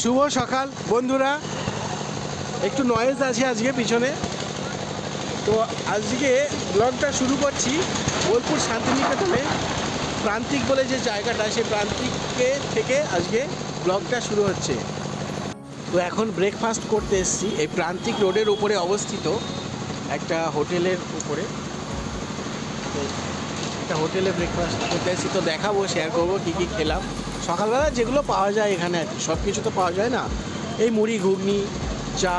শুভ সকাল, বন্ধুরা। একটু নয়েজ আছে আজকে পিছনে। তো আজকে ব্লগটা শুরু করছি বোলপুর শান্তিনিকেতনে। প্রান্তিক বলে যে জায়গাটা, সেই প্রান্তিকে থেকে আজকে ব্লগটা শুরু হচ্ছে। তো এখন ব্রেকফাস্ট করতে এসেছি। এই প্রান্তিক রোডের উপরে অবস্থিত একটা হোটেলের উপরে। একটা হোটেলে ব্রেকফাস্ট করতে এসেছি। তো দেখাবো শেয়ার করব, কী কী খেলাম। সকালবেলা যেগুলো পাওয়া যায় এখানে আর কি সব কিছু তো পাওয়া যায় না। এই মুড়ি, ঘুগনি, চা,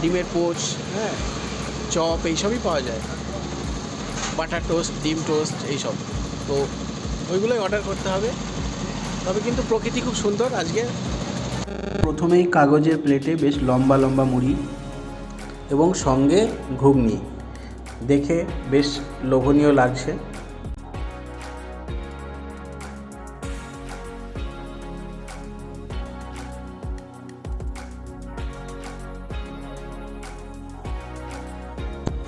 ডিমের পোচ হ্যাঁ চপ, এইসবই পাওয়া যায়। বাটার টোস্ট, ডিম টোস্ট, এইসব। তো ওইগুলোই অর্ডার করতে হবে। তবে কিন্তু প্রকৃতি খুব সুন্দর আজকে। প্রথমেই কাগজের প্লেটে বেশ লম্বা লম্বা মুড়ি এবং সঙ্গে ঘুগনি। দেখে বেশ লোভনীয় লাগছে।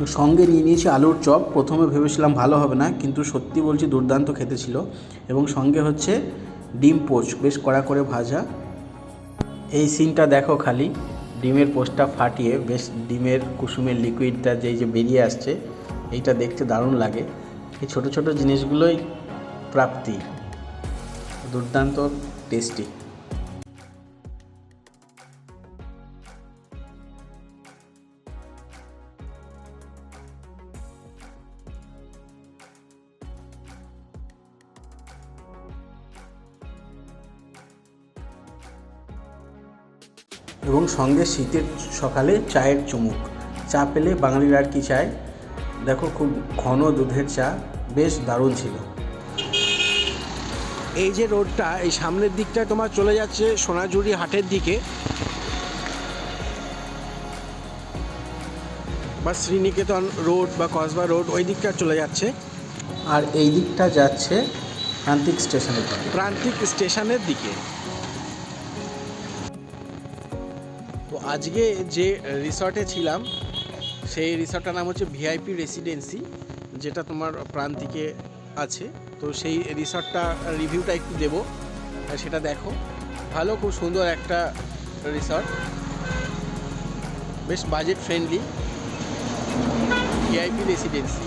সঙ্গে নিয়ে নিয়েছি আলুর চপ। প্রথমে ভেবেছিলাম ভালো হবে না, কিন্তু সত্যি বলছি দুর্দান্ত খেতে ছিল। এবং সঙ্গে হচ্ছে ডিম পোচ, বেশ কড়া করে ভাজা। এই সিনটা দেখো খালি, ডিমের পোস্টটা ফাটিয়ে বেশ ডিমের, কুসুমের লিকুইডটা যেই যে বেরিয়ে আসছে, এইটা দেখতে দারুণ লাগে। এই ছোট ছোট জিনিসগুলোই প্রাপ্তি। দুর্দান্ত টেস্টি এবং সঙ্গে শীতের সকালে চায়ের চুমুক। চা পেলে বাঙালির আর কি চায় দেখো খুব ঘন দুধের চা বেশ দারুণ ছিল। এই যে রোডটা এই সামনের দিকটায় তোমার চলে যাচ্ছে সোনাঝুরি হাটের দিকে। বা শ্রীনিকেতন রোড বা কসবা রোড ওই দিকটা চলে যাচ্ছে। আর এই দিকটা যাচ্ছে প্রান্তিক স্টেশনের দিকে। প্রান্তিক স্টেশনের দিকে। আজকে যে রিসর্টে ছিলাম, সেই রিসর্টটার নাম হচ্ছে ভিআইপি রেসিডেন্সি, যেটা তোমার প্রান্তিকে আছে। তো সেই রিসর্টটা রিভিউটা একটু দেবো সেটা দেখো। ভালো, খুব সুন্দর একটা রিসর্ট। বেশ বাজেট ফ্রেন্ডলি। VIP residency.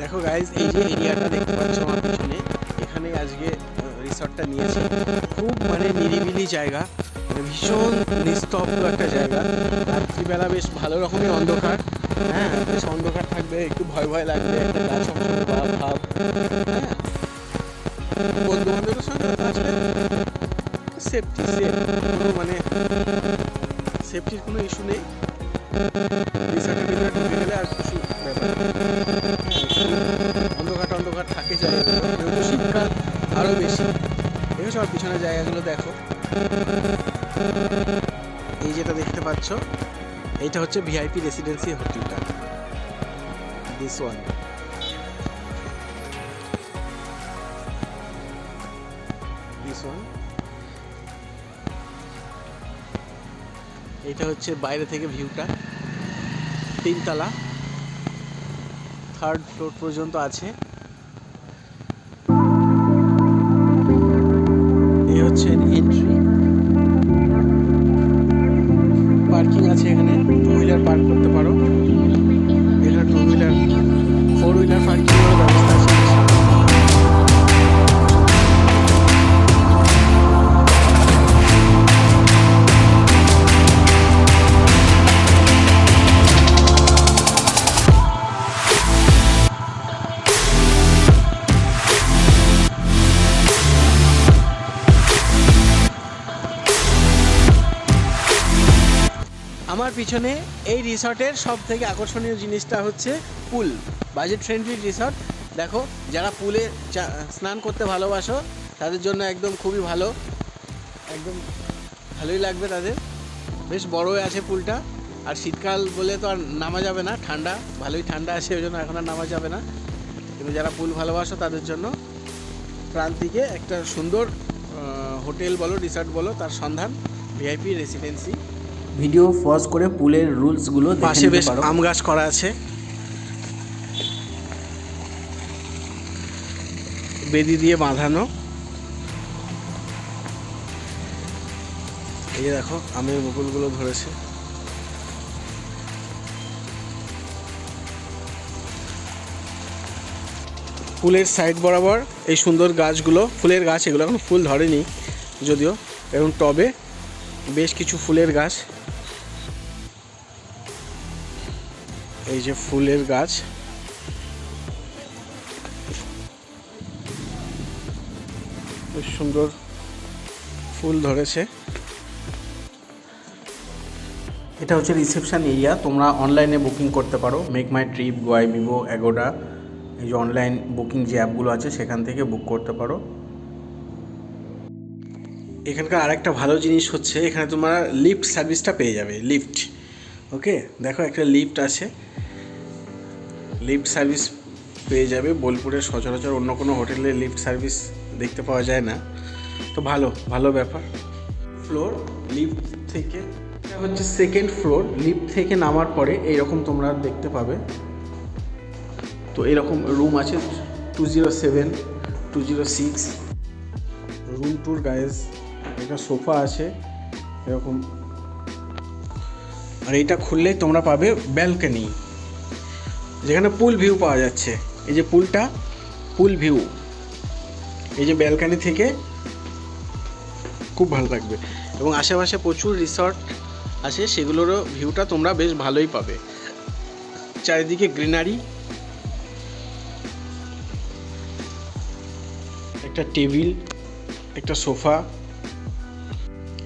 দেখো গাইজ এই যে এরিয়াটা দেখতে পাচ্ছ আমার পিছনে, এখানে আজকে রিসর্টটা নিয়েছে। খুব মানে নিরিবিলি জায়গা। ভীষণ নিস্তব্ধ একটা জায়গা। রাত্রিবেলা বেশ ভালো রকমের অন্ধকার। হ্যাঁ বেশ অন্ধকার থাকবে, একটু ভয় ভয় লাগবে, একটা ভাব। হ্যাঁ বন্ধু বান্ধবের সঙ্গে সেফটি সেফ মানে সেফটির কোনো ইস্যু নেই। আর ব্যাপার অন্ধকার অন্ধকার থাকে আরও বেশি। আর পিছনের জায়গাগুলো দেখো। এই যেটা দেখতে পাচ্ছ, এইটা হচ্ছে ভিআইপি রেসিডেন্সি হোটেলটা দিস ওয়ান দিস ওয়ান এটা হচ্ছে বাইরে থেকে ভিউটা তিনতলা। থার্ড ফ্লোর পর্যন্ত আছে। আমার পিছনে এই রিসর্টের সব থেকে আকর্ষণীয় জিনিসটা হচ্ছে পুল। Budget friendly resort. দেখো, যারা পুলে স্নান করতে ভালোবাসো, তাদের জন্য একদম খুবই ভালো। একদম ভালোই লাগবে তাদের। বেশ বড়ই আছে পুলটা। আর শীতকাল বলে তো আর নামা যাবে না, ঠান্ডা। ভালোই ঠান্ডা আছে, ওই জন্য এখন আর নামা যাবে না। কিন্তু যারা পুল ভালোবাসো, তাদের জন্য প্রান্তিকে একটা সুন্দর হোটেল বলো, রিসর্ট বলো, তার সন্ধান, ভিআইপি রেসিডেন্সি ভিডিও পজ করে পুলের রুলসগুলো পাশে বেশ আম গাছ করা আছে। বেদি দিয়ে বাঁধানো। এই দেখো আমের মুকুলগুলো ধরেছে। ফুলের সাইড বরাবর এই সুন্দর গাছগুলো ফুলের গাছ এগুলো এখন ফুল ধরেনি যদিও এবং টবে বেশ কিছু ফুলের গাছ। এই যে ফুলের গাছ। বেশ সুন্দর ফুল ধরেছে। এটা হচ্ছে রিসেপশান এরিয়া। তোমরা অনলাইনে বুকিং করতে পারো। Make my trip Goibibo Agoda এই যে অনলাইন বুকিং যে অ্যাপগুলো আছে, সেখান থেকে বুক করতে পারো। এখানকার আরেকটা ভালো জিনিস হচ্ছে, এখানে তোমরা লিফট সার্ভিসটা পেয়ে যাবে, লিফট। ওকে? দেখো একটা লিফট আছে। লিফট সার্ভিস পেয়ে যাবে। বোলপুরের সচরাচর অন্য কোনো হোটেলে লিফট সার্ভিস দেখতে পাওয়া যায় না। তো ভালো ভালো ব্যাপার। ফ্লোর লিফট থেকে হচ্ছে সেকেন্ড ফ্লোর লিফট থেকে নামার পরে এইরকম তোমরা দেখতে পাবে। তো এরকম রুম আছে two zero seven two zero six room tour guys একটা সোফা আছে, এরকম। আর এইটা খুললেই তোমরা পাবে ব্যালকনি যেখানে পুল ভিউ পাওয়া যাচ্ছে। এই যে পুলটা, পুল ভিউ এই যে ব্যালকনি থেকে খুব ভালো লাগবে। এবং আশেপাশে প্রচুর রিসর্ট আছে, সেগুলোরও ভিউটা তোমরা বেশ ভালোই পাবে। চারিদিকে গ্রিনারি একটা টেবিল, একটা সোফা।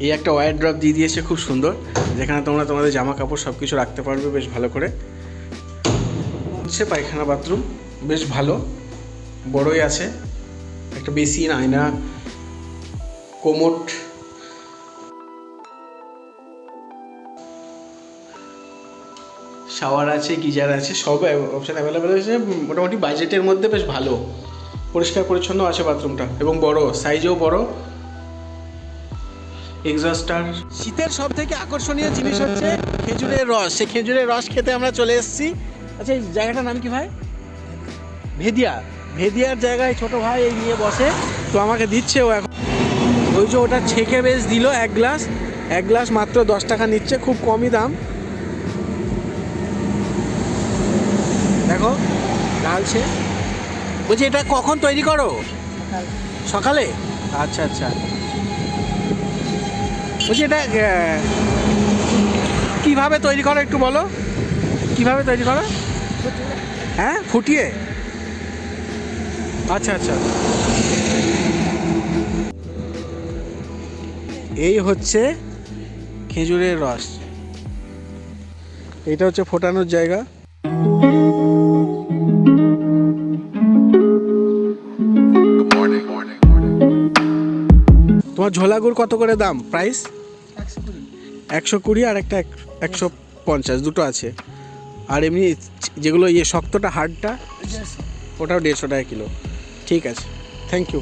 এই একটা ওয়ার ড্রপ দিয়ে দিয়েছে, খুব সুন্দর। যেখানে তোমরা তোমাদের জামা কাপড় সব কিছু রাখতে পারবে বেশ ভালো করে। হচ্ছে পায়খানা বাথরুম। বেশ ভালো। বড়ই আছে। একটা বেসিন, আয়না কোমোট শাওয়ার আছে, গিজার আছে, সব অপশান অ্যাভেলেবেল আছে মোটামুটি বাজেটের মধ্যে বেশ ভালো। পরিষ্কার পরিচ্ছন্ন আছে বাথরুমটা। এবং বড়, সাইজেও বড়। এক্সস্টার শীতের সব থেকে আকর্ষণীয় জিনিস হচ্ছে খেজুরের রস। সেই খেজুরের রস খেতে আমরা চলে এসেছি। আচ্ছা এই জায়গাটার নাম কি ভাই? ভেদিয়া। ভেদিয়ার জায়গায় ছোট ভাই এই নিয়ে বসে তো আমাকে দিচ্ছে ও এখন। ওই যে ওটা ছেঁকে বেশ দিল এক গ্লাস। এক গ্লাস মাত্র দশ টাকা নিচ্ছে খুব কমই দাম। দেখো ঢালছে বলছি এটা কখন তৈরি করো? সকালে। আচ্ছা আচ্ছা। বলছি এটা কীভাবে তৈরি করো একটু বলো? কীভাবে তৈরি করো? হ্যাঁ ফুটিয়ে? আচ্ছা আচ্ছা। এই হচ্ছে খেজুরের রস। এটা হচ্ছে ফোটানোর জায়গা। তোমার ঝোলাগুড় কত করে দাম? প্রাইস একশো কুড়ি আর একটা এক- একশো পঞ্চাশ দুটো আছে। আর এমনি যেগুলো ইয়ে শক্তটা হার্ডটা ওটাও দেড়শো টাকা কিলো। ঠিক আছে। Thank you